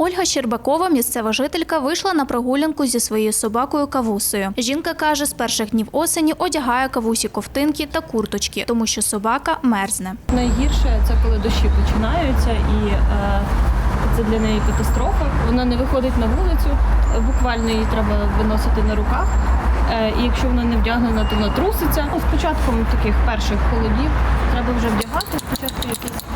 Ольга Щербакова, місцева жителька, вийшла на прогулянку зі своєю собакою Кавусею. Жінка каже, з перших днів осені одягає кавусі ковтинки та курточки, тому що собака мерзне. Найгірше це коли дощі починаються, і е, це для неї катастрофа. Вона не виходить на вулицю, буквально її треба виносити на руках. Е, і якщо вона не вдягнена, то вона труситься. Ну, з таких перших холодів треба вже вдягати. Спочатку якісь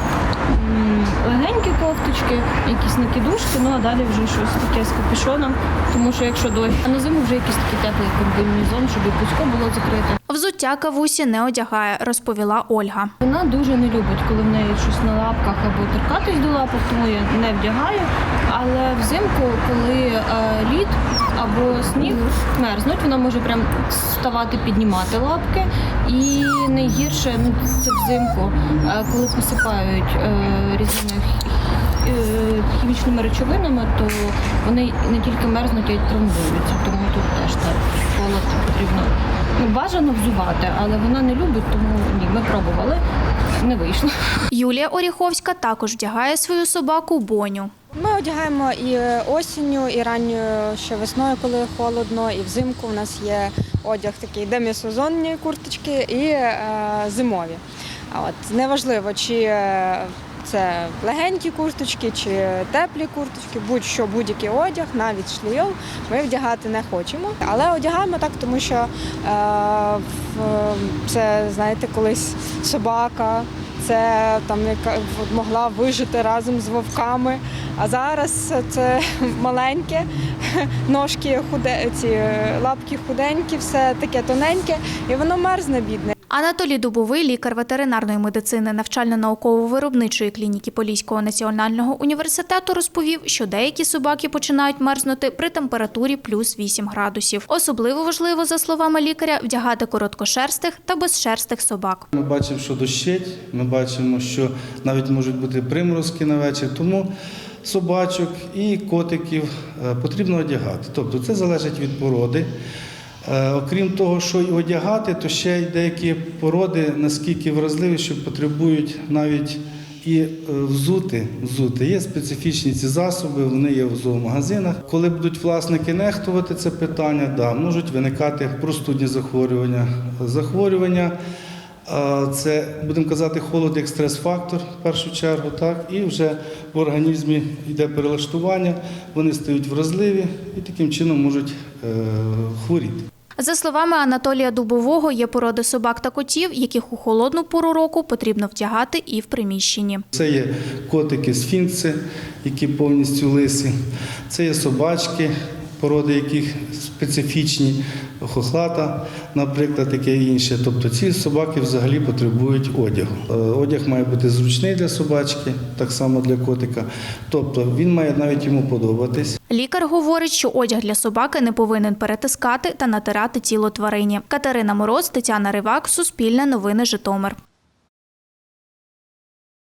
кофточки, якісь накидушки, ну а далі вже щось таке з капюшоном. Тому що якщо дощ, а на зиму вже якийсь такий теплий комбінезон, щоб і пусько було закрите. Взуття кавусі не одягає, розповіла Ольга. Вона дуже не любить, коли в неї щось на лапках або торкатись до лапок, тому я не вдягаю. Але взимку, коли е, лід або сніг мерзнуть, вона може прям вставати, піднімати лапки. І найгірше ну, це взимку, е, коли посипають е, різними хімічними речовинами, то вони не тільки мерзнуть, а й травмуються. Тому тут теж так холод потрібно. Ну, бажано взувати, але вона не любить, тому ні, ми пробували, не вийшло. Юлія Оріховська також вдягає свою собаку Боню. Ми одягаємо і осінню, і ранньою ще весною, коли холодно, і взимку у нас є одяг такий демісезонні курточки і е, зимові. А От неважливо, чи е, це легенькі курточки, чи теплі курточки, будь-що будь-який одяг, навіть шлейол, ми вдягати не хочемо. Але одягаємо так, тому що е, це, знаєте, колись собака. Це там яка могла вижити разом з вовками. А зараз це маленьке, ножки худе, ці лапки худенькі, все таке тоненьке, і воно мерзне бідне. Анатолій Дубовий, лікар ветеринарної медицини навчально-науково-виробничої клініки Поліського національного університету, розповів, що деякі собаки починають мерзнути при температурі плюс 8 градусів. Особливо важливо, за словами лікаря, вдягати короткошерстих та безшерстих собак. Ми бачимо, що дощить, ми бачимо, що навіть можуть бути приморозки на вечір, тому собачок і котиків е, потрібно одягати. Тобто це залежить від породи. Е, Окрім того, що й одягати, то ще й деякі породи наскільки вразливі, що потребують навіть і е, взути, взути. Є специфічні ці засоби, вони є в зоомагазинах. Коли будуть власники нехтувати це питання, да, можуть виникати простудні захворювання. Захворювання це, будемо казати, холод як стрес-фактор в першу чергу, так, і вже в організмі йде перелаштування, вони стають вразливі і таким чином можуть е, хворіти. За словами Анатолія Дубового, є породи собак та котів, яких у холодну пору року потрібно вдягати і в приміщенні. Це є котики сфінкси, які повністю лисі. Це є собачки, породи яких специфічні, хохлата, наприклад, таке інше. Тобто ці собаки взагалі потребують одягу. Е, Одяг має бути зручний для собачки, так само для котика. Тобто він має навіть йому подобатись. Лікар говорить, що одяг для собаки не повинен перетискати та натирати тіло тварині. Катерина Мороз, Тетяна Ривак, Суспільне новини Житомир.